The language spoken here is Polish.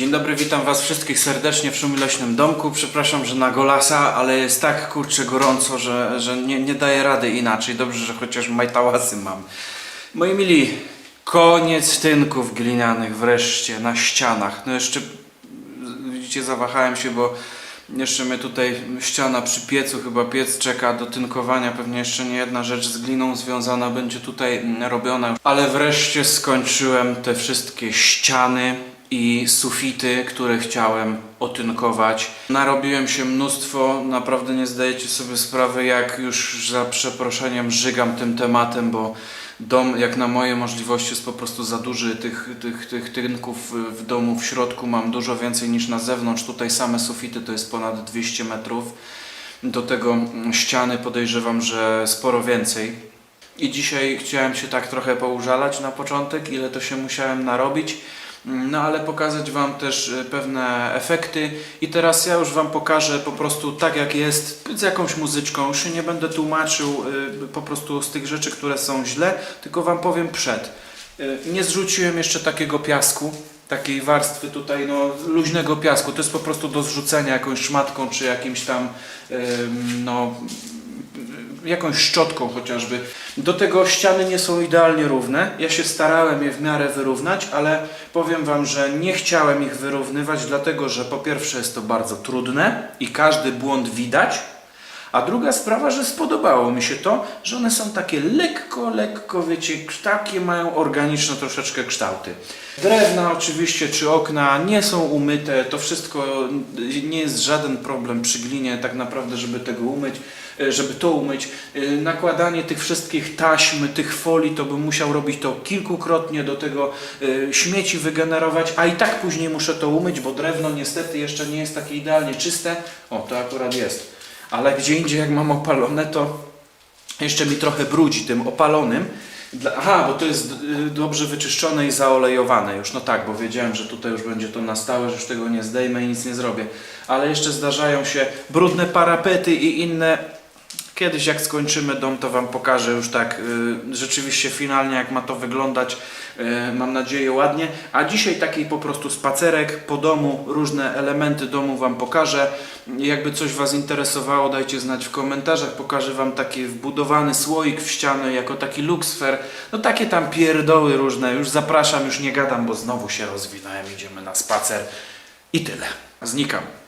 Dzień dobry, witam Was wszystkich serdecznie w Szumileśnym Domku. Przepraszam, że na golasa, ale jest tak kurczę gorąco, że, że nie, nie daję rady inaczej. Dobrze, że chociaż majtałasy mam. Moi mili, koniec tynków glinianych wreszcie na ścianach. No jeszcze, widzicie, zawahałem się, bo jeszcze mnie tutaj ściana przy piecu, chyba piec czeka do tynkowania. Pewnie jeszcze nie jedna rzecz z gliną związana będzie tutaj robiona. Ale wreszcie skończyłem te wszystkie ściany i sufity, które chciałem otynkować. Narobiłem się mnóstwo, naprawdę nie zdajecie sobie sprawy, jak już za przeproszeniem żygam tym tematem, bo dom, jak na moje możliwości, jest po prostu za duży. Tych, tych, tych tynków w domu w środku mam dużo więcej niż na zewnątrz. Tutaj same sufity to jest ponad 200 metrów. Do tego mm, ściany podejrzewam, że sporo więcej. I dzisiaj chciałem się tak trochę poużalać na początek, ile to się musiałem narobić. No ale pokazać Wam też y, pewne efekty. I teraz ja już Wam pokażę po prostu tak jak jest, z jakąś muzyczką, już się nie będę tłumaczył y, po prostu z tych rzeczy, które są źle, tylko Wam powiem przed. Y, Nie zrzuciłem jeszcze takiego piasku, takiej warstwy tutaj, no luźnego piasku, to jest po prostu do zrzucenia jakąś szmatką czy jakimś tam, no jakąś szczotką chociażby. Do tego ściany nie są idealnie równe. Ja się starałem je w miarę wyrównać, ale powiem Wam, że nie chciałem ich wyrównywać, dlatego że po pierwsze jest to bardzo trudne i każdy błąd widać. A druga sprawa, że spodobało mi się to, że one są takie lekko, lekko, wiecie, takie mają organiczne troszeczkę kształty. Drewna oczywiście, czy okna nie są umyte, to wszystko nie jest żaden problem przy glinie tak naprawdę, żeby tego umyć, e, żeby to umyć. E, Nakładanie tych wszystkich taśm, tych folii, to bym musiał robić to kilkukrotnie, do tego śmieci wygenerować, a i tak później muszę to umyć, bo drewno niestety jeszcze nie jest takie idealnie czyste. O, to akurat jest ale gdzie indziej jak mam opalone, to jeszcze mi trochę brudzi tym opalonym. Aha, bo to jest y, dobrze wyczyszczone i zaolejowane już. No tak, bo wiedziałem, że tutaj już będzie to na stałe, że już tego nie zdejmę i nic nie zrobię. Ale jeszcze zdarzają się brudne parapety i inne. Kiedyś jak skończymy dom, to Wam pokażę już tak y, rzeczywiście finalnie, jak ma to wyglądać. Y, mam nadzieję ładnie. A dzisiaj taki po prostu spacerek po domu, różne elementy domu Wam pokażę. Jakby coś Was interesowało, dajcie znać w komentarzach. Pokażę Wam taki wbudowany słoik w ścianę jako taki luksfer. No takie tam pierdoły różne. Już zapraszam, już nie gadam, bo znowu się rozwinąłem. Idziemy na spacer. I tyle. Znikam.